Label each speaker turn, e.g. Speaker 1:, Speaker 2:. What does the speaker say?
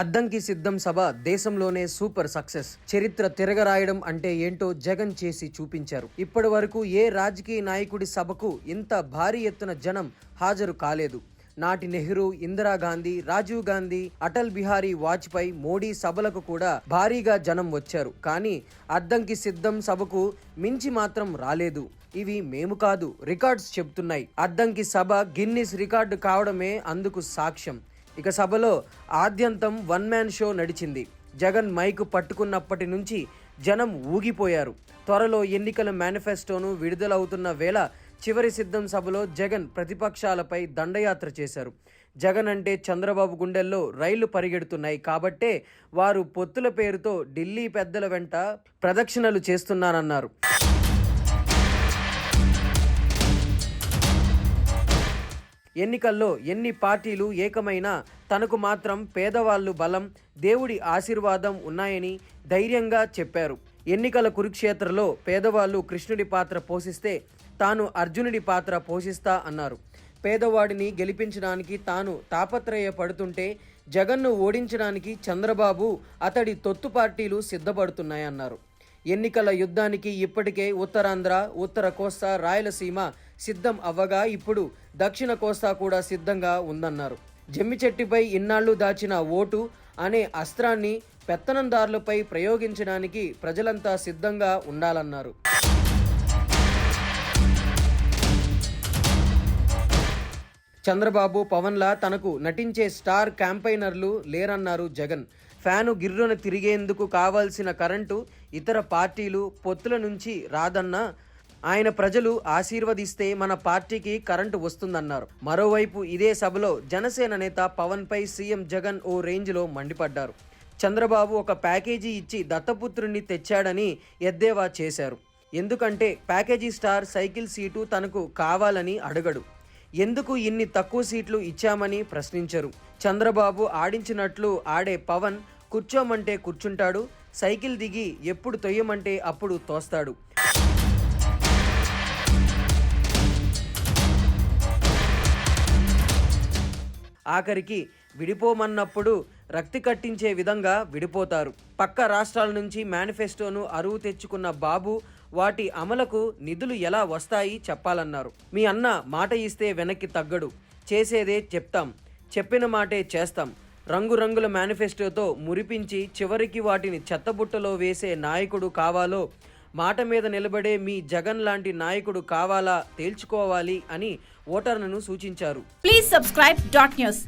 Speaker 1: అద్దంకి సిద్ధం సభ దేశంలోనే super success. చరిత్ర తిరగరాయడం అంటే ఏంటో జగన్ చేసి చూపించారు. ఇప్పటి వరకు ఏ రాజకీయ నాయకుడి సభకు ఇంత భారీ ఎత్తున జనం హాజరు కాలేదు. నాటి నెహ్రూ ఇందిరాగాంధీ రాజీవ్ గాంధీ అటల్ బిహారీ వాజ్పేయి మోడీ సభలకు కూడా భారీగా జనం వచ్చారు. కానీ అద్దంకి సిద్ధం సభకు మించి మాత్రం రాలేదు. ఇవి మేము కాదు రికార్డ్స్ చెప్తున్నాయి అద్దంకి సభ గిన్నిస్ రికార్డు కావడమే అందుకు సాక్ష్యం. ఇక సభలో ఆద్యంతం వన్ మ్యాన్ షో నడిచింది. జగన్ మైకు పట్టుకున్నప్పటి నుంచి జనం ఊగిపోయారు. త్వరలో ఎన్నికల మేనిఫెస్టోను విడుదలవుతున్న వేళ చివరి సిద్ధం సభలో జగన్ ప్రతిపక్షాలపై దండయాత్ర చేశారు. జగన్ అంటే చంద్రబాబు గుండెల్లో రైళ్ళు పరిగెడుతున్నాయి కాబట్టే వారు పొత్తుల పేరుతో ఢిల్లీ పెద్దల వెంట ప్రదక్షిణలు చేస్తున్నానన్నారు. ఎన్నికల్లో ఎన్ని పార్టీలు ఏకమైనా తనకు మాత్రం పేదవాళ్ళు బలం దేవుడి ఆశీర్వాదం ఉన్నాయని ధైర్యంగా చెప్పారు. ఎన్నికల కురుక్షేత్రలో పేదవాళ్ళు కృష్ణుడి పాత్ర పోషిస్తే తాను అర్జునుడి పాత్ర పోషిస్తా అన్నారు. పేదవాడిని గెలిపించడానికి తాను తాపత్రయపడుతుంటే జగన్ను ఓడించడానికి చంద్రబాబు అతడి తొత్తు పార్టీలు సిద్ధపడుతున్నాయన్నారు. ఎన్నికల యుద్ధానికి ఇప్పటికే ఉత్తరాంధ్ర ఉత్తర కోస్తా రాయలసీమ సిద్ధం అవ్వగా ఇప్పుడు దక్షిణ కోస్తా కూడా సిద్ధంగా ఉందన్నారు. జమ్మిచెట్టిపై ఇన్నాళ్ళు దాచిన ఓటు అనే అస్త్రాన్ని పెత్తనందారులపై ప్రయోగించడానికి ప్రజలంతా సిద్ధంగా ఉండాలన్నారు. చంద్రబాబు పవన్లా తనకు నటించే స్టార్ క్యాంపైనర్లు లేరన్నారు జగన్. ఫ్యాను గిర్రున తిరిగేందుకు కావాల్సిన కరెంటు ఇతర పార్టీలు పొత్తుల నుంచి రాదన్నా ఆయన ప్రజలు ఆశీర్వదిస్తే మన పార్టీకి కరెంటు వస్తుందన్నారు. మరోవైపు ఇదే సభలో జనసేన నేత పవన్పై సీఎం జగన్ ఓ రేంజ్లో మండిపడ్డారు. చంద్రబాబు ఒక ప్యాకేజీ ఇచ్చి దత్తపుత్రుణ్ణి తెచ్చాడని ఎద్దేవా చేశారు. ఎందుకంటే ప్యాకేజీ స్టార్ సైకిల్ సీటు తనకు కావాలని అడగడు. ఎందుకు ఇన్ని తక్కువ సీట్లు ఇచ్చామని ప్రశ్నించరు. చంద్రబాబు ఆడించినట్లు ఆడే పవన్ కూర్చోమంటే కూర్చుంటాడు సైకిల్ దిగి ఎప్పుడు తొయ్యమంటే అప్పుడు తోస్తాడు. ఆఖరికి విడిపోమన్నప్పుడు రక్తి కట్టించే విధంగా విడిపోతారు. పక్క రాష్ట్రాల నుంచి మేనిఫెస్టోను అరువు తెచ్చుకున్న బాబు వాటి అమలుకు నిధులు ఎలా వస్తాయి చెప్పాలన్నారు. మీ అన్న మాట ఇస్తే వెనక్కి తగ్గడు. చేసేదే చెప్తాం. చెప్పిన మాటే చేస్తాం. రంగురంగుల మేనిఫెస్టోతో మురిపించి చివరికి వాటిని చెత్తబుట్టలో వేసే నాయకుడు కావాలో మాట మీద నిలబడే మీ జగన్ లాంటి నాయకుడు కావాలా తేల్చుకోవాలి అని ఓటర్లను సూచించారు.
Speaker 2: Please subscribe dot news